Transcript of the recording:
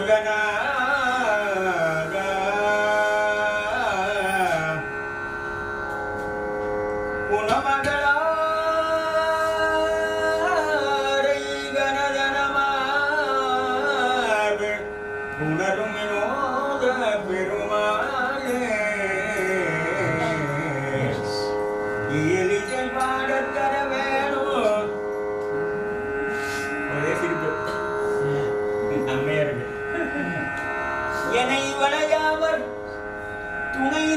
முருகனா உணரும் வினோத பெருமா नहीं बना जावर तू नहीं